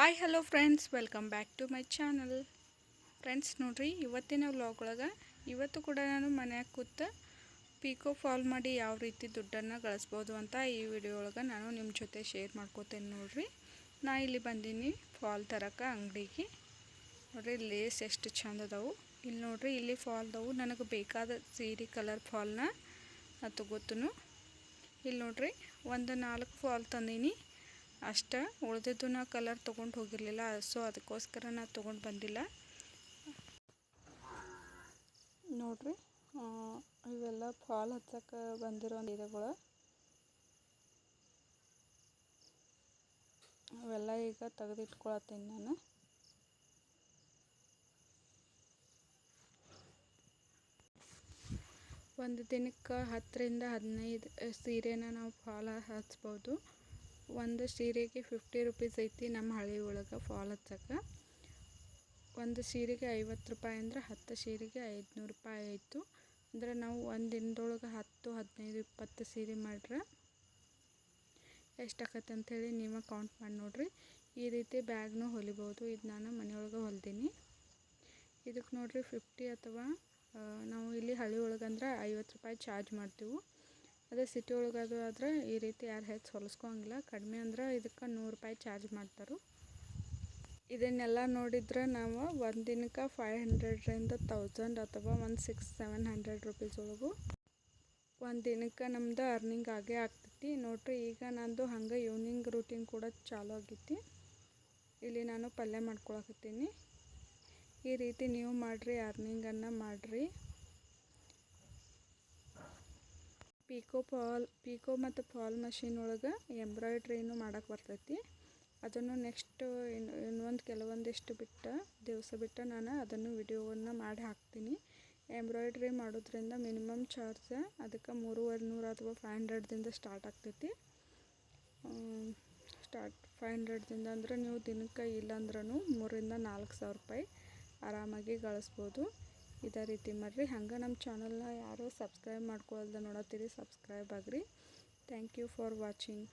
Hi hello friends welcome back to my channel friends ನೋಡಿರಿ, ಇವತ್ತಿನ vlog ಒಳಗೆ ಇವತ್ತು ಕೂಡ ನಾನು ಮನ್ಯಾಗ ಕೂತು ಪೀಕೋ ಫಾಲ್ ಮಾಡಿ ಯಾವ ರೀತಿ ದುಡ್ಡನ್ನು ಗಳಿಸ್ಬೋದು ಅಂತ ಈ ವಿಡಿಯೋ ಒಳಗೆ ನಾನು ನಿಮ್ಮ ಜೊತೆ ಶೇರ್ ಮಾಡ್ಕೋತೇನೆ ನೋಡಿರಿ. ನಾ ಇಲ್ಲಿ ಬಂದೀನಿ ಫಾಲ್ ತರಕ ಅಂಗಡಿಗೆ. ನೋಡಿರಿ ಲೇಸ್ ಎಷ್ಟು ಚಂದ ಅದಾವು. ಇಲ್ಲಿ ನೋಡ್ರಿ, ಇಲ್ಲಿ ಫಾಲ್ದವು ನನಗೆ ಬೇಕಾದ ಸೀರೆ ಕಲರ್ ಫಾಲ್ನ ಅದು ಗೊತ್ತು ಇಲ್ಲಿ ನೋಡಿರಿ, ಒಂದು ನಾಲ್ಕು ಫಾಲ್ ತಂದೀನಿ. ಅಷ್ಟ. ಉಳಿದಿದ್ದು ನಾ ಕಲರ್ ತೊಗೊಂಡು ಹೋಗಿರಲಿಲ್ಲ ಸೊ ಅದಕ್ಕೋಸ್ಕರ ನಾ ತೊಗೊಂಡು ಬಂದಿಲ್ಲ. ನೋಡ್ರಿ ಇವೆಲ್ಲ ಫಾಲ್ ಹಚ್ಚಕ್ಕೆ ಬಂದಿರೋ ಸೀರೆಗಳು ಅವೆಲ್ಲ ಈಗ ತೆಗೆದಿಟ್ಕೊಳತ್ತೀನಿ ನಾನು. ಒಂದು ದಿನಕ್ಕೆ ಹತ್ತರಿಂದ ಹದಿನೈದು ಸೀರೆನ ನಾವು ಫಾಲ್ ಹಚ್ಬೋದು. ಒಂದು ಸೀರೆಗೆ ಫಿಫ್ಟಿ ರುಪೀಸ್ ಐತಿ, ನಮ್ಮ ಹಳ್ಳಿ ಒಳಗೆ ಫಾಲ್ ಹಚ್ಚಕ್ಕೆ ಒಂದು ಸೀರೆಗೆ ಐವತ್ತು ರೂಪಾಯಿ ಅಂದ್ರೆ ಹತ್ತು ಸೀರೆಗೆ ಐದುನೂರು ರೂಪಾಯಿ ಆಯಿತು. ಅಂದ್ರೆ ನಾವು ಒಂದು ದಿನದೊಳಗೆ ಹತ್ತು, ಹದಿನೈದು, ಇಪ್ಪತ್ತು ಸೀರೆ ಮಾಡ್ರೆ ಎಷ್ಟಾಕತ್ತೆ ಅಂಥೇಳಿ ನೀವು ಕೌಂಟ್ ಮಾಡಿ ನೋಡ್ರಿ. ಈ ರೀತಿ ಬ್ಯಾಗ್ನೂ ಹೊಲಿಬೋದು. ಇದು ನಾನು ಮನೆಯೊಳಗೆ ಹೊಲ್ದೀನಿ. ಇದಕ್ಕೆ ನೋಡ್ರಿ ಫಿಫ್ಟಿ ಅಥವಾ ನಾವು ಇಲ್ಲಿ ಹಳ್ಳಿ ಒಳಗಂದ್ರೆ ಐವತ್ತು ರೂಪಾಯಿ ಚಾರ್ಜ್ ಮಾಡ್ತೀವಿ. ಅದೇ ಸಿಟಿ ಒಳಗದು ಆದ್ರೆ ಈ ರೀತಿ ಯಾರು ಹೆಚ್ಚು ಹೊಲಿಸ್ಕೊಂಗಿಲ್ಲ ಕಡಿಮೆ ಅಂದ್ರೆ ಇದಕ್ಕೆ ನೂರು ರೂಪಾಯಿ ಚಾರ್ಜ್ ಮಾಡ್ತಾರೆ. ಇದನ್ನೆಲ್ಲ ನೋಡಿದ್ರೆ ನಾವು ಒಂದು ದಿನಕ್ಕೆ ಫೈವ್ ಹಂಡ್ರೆಡ್ರಿಂದ ತೌಸಂಡ್ ಅಥವಾ ಒಂದು ಸಿಕ್ಸ್ ಸೆವೆನ್ ಹಂಡ್ರೆಡ್ ರುಪೀಸ್ ಒಳಗು ಒಂದು ದಿನಕ್ಕೆ ನಮ್ದು ಅರ್ನಿಂಗ್ ಆಗೇ ಆಗ್ತೈತಿ. ನೋಡ್ರಿ, ಈಗ ನಂದು ಹಂಗೆ ಈವ್ನಿಂಗ್ ರೂಟೀನ್ ಕೂಡ ಚಾಲು ಆಗೈತಿ. ಇಲ್ಲಿ ನಾನು ಪಲ್ಯ ಮಾಡ್ಕೊಳಕತ್ತೀನಿ. ಈ ರೀತಿ ನೀವು ಮಾಡಿರಿ ಅರ್ನಿಂಗನ್ನು ಮಾಡಿರಿ. ಪೀಕೋ ಫಾಲ್ ಪೀಕೋ ಮತ್ತು ಫಾಲ್ ಮಷಿನ್ ಒಳಗೆ ಎಂಬ್ರಾಯ್ಡ್ರಿನೂ ಮಾಡಕ್ಕೆ ಬರ್ತೈತಿ. ಅದನ್ನು ನೆಕ್ಸ್ಟ್ ಇನ್ನು ಇನ್ನೊಂದು ಕೆಲವೊಂದಿಷ್ಟು ಬಿಟ್ಟು ದಿವಸ ಬಿಟ್ಟು ನಾನು ಅದನ್ನು ವಿಡಿಯೋವನ್ನು ಮಾಡಿ ಹಾಕ್ತೀನಿ. ಎಂಬ್ರಾಯ್ಡ್ರಿ ಮಾಡೋದ್ರಿಂದ ಮಿನಿಮಮ್ ಚಾರ್ಜ್ ಅದಕ್ಕೆ ಮೂರುವರೆ ನೂರು ಅಥವಾ ಫೈವ್ ಹಂಡ್ರೆಡ್ದಿಂದ ಸ್ಟಾರ್ಟ್ ಆಗ್ತೈತಿ. ಸ್ಟಾರ್ಟ್ ಫೈವ್ ಹಂಡ್ರೆಡ್ದಿಂದ ಅಂದ್ರೆ ನೀವು ದಿನಕ್ಕೆ ಇಲ್ಲಾಂದ್ರೂ ಮೂರರಿಂದ ನಾಲ್ಕು ಸಾವಿರ ರೂಪಾಯಿ ಆರಾಮಾಗಿ ಗಳಿಸ್ಬೋದು. ಇದೇ ರೀತಿ ಮಾಡಿರಿ. ಹಂಗೆ ನಮ್ಮ ಚಾನಲ್ನ ಯಾರು ಸಬ್ಸ್ಕ್ರೈಬ್ ಮಾಡ್ಕೊಳ್ದೆ ನೋಡತ್ತೀರಿ subscribe agri. Thank you for watching